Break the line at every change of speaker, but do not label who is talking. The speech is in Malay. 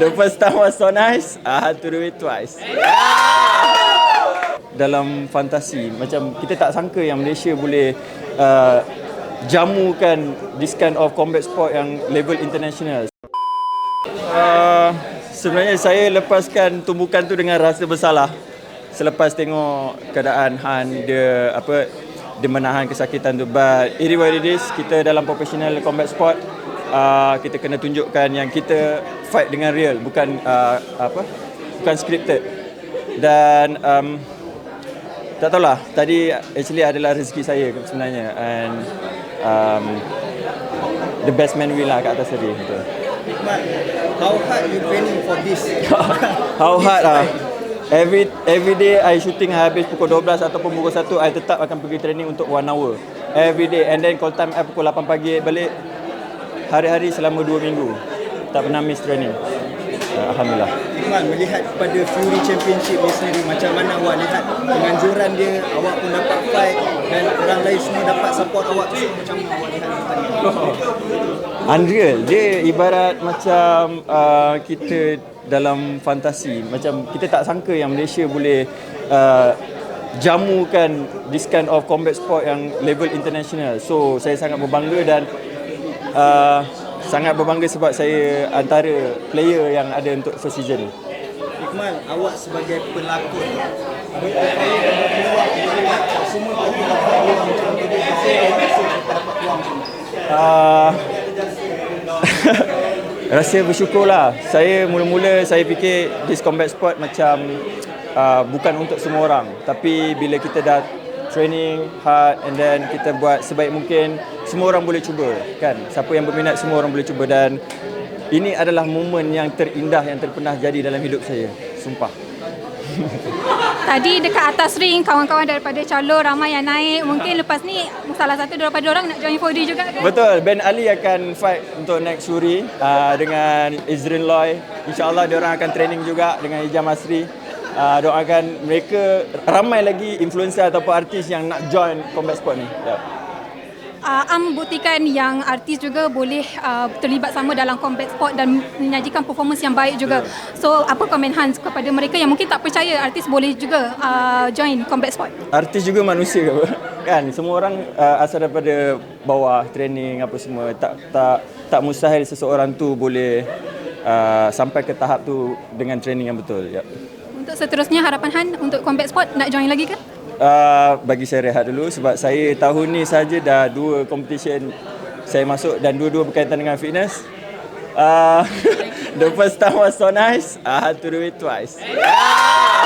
The first time was so nice, I had to do it twice. Dalam fantasi, macam kita tak sangka yang Malaysia boleh uh, jamukan this kind of combat sport yang level international. Uh, sebenarnya saya lepaskan tumbukan tu dengan rasa bersalah selepas tengok keadaan Han dia apa dia menahan kesakitan tu but it is what it is kita dalam professional combat sport uh, kita kena tunjukkan yang kita fight dengan real bukan uh, apa bukan scripted dan um, tak tahulah tadi actually adalah rezeki saya sebenarnya and um, the best man win lah kat atas tadi
Hikmat, how hard you training for this?
How hard ah? Every every day I shooting habis pukul 12 ataupun pukul 1 I tetap akan pergi training untuk 1 hour. Every day and then call time I pukul 8 pagi balik hari-hari selama 2 minggu. Tak pernah miss training. Uh, Alhamdulillah.
Hikmat, melihat pada Fury Championship ni sendiri, macam mana awak lihat dengan joran dia, awak pun dapat fight dan orang lain semua dapat support awak tu semua macam mana awak lihat?
Unreal. Dia ibarat macam uh, kita dalam fantasi. Macam kita tak sangka yang Malaysia boleh uh, jamukan this kind of combat sport yang level international. So saya sangat berbangga dan uh, sangat berbangga sebab saya antara player yang ada untuk first season.
Hikmat, awak sebagai pelakon?
Uh, rasa bersyukur lah. Saya mula-mula saya fikir this combat sport macam uh, bukan untuk semua orang. Tapi bila kita dah training hard and then kita buat sebaik mungkin, semua orang boleh cuba kan. Siapa yang berminat semua orang boleh cuba dan ini adalah momen yang terindah yang terpernah jadi dalam hidup saya. Sumpah.
Tadi dekat atas ring kawan-kawan daripada calon ramai yang naik. Mungkin lepas ni salah satu daripada orang nak join 4D juga kan?
Betul, Ben Ali akan fight untuk next Suri uh, dengan Izrin Loy. InsyaAllah dia orang akan training juga dengan Ijam Asri. Uh, doakan mereka ramai lagi influencer ataupun artis yang nak join combat sport ni. Ya.
Uh, Am buktikan yang artis juga boleh uh, terlibat sama dalam combat sport dan menyajikan performance yang baik juga. So apa komen Hans kepada mereka yang mungkin tak percaya artis boleh juga uh, join combat sport?
Artis juga manusia ke apa? Kan semua orang uh, asal daripada bawah training apa semua tak tak tak mustahil seseorang tu boleh uh, sampai ke tahap tu dengan training yang betul. Ya.
Untuk seterusnya harapan Han untuk combat sport nak join lagi ke?
Uh, bagi saya rehat dulu sebab saya tahun ni saja dah dua competition saya masuk dan dua-dua berkaitan dengan fitness. Uh, the first time was so nice, I had to do it twice. Yeah!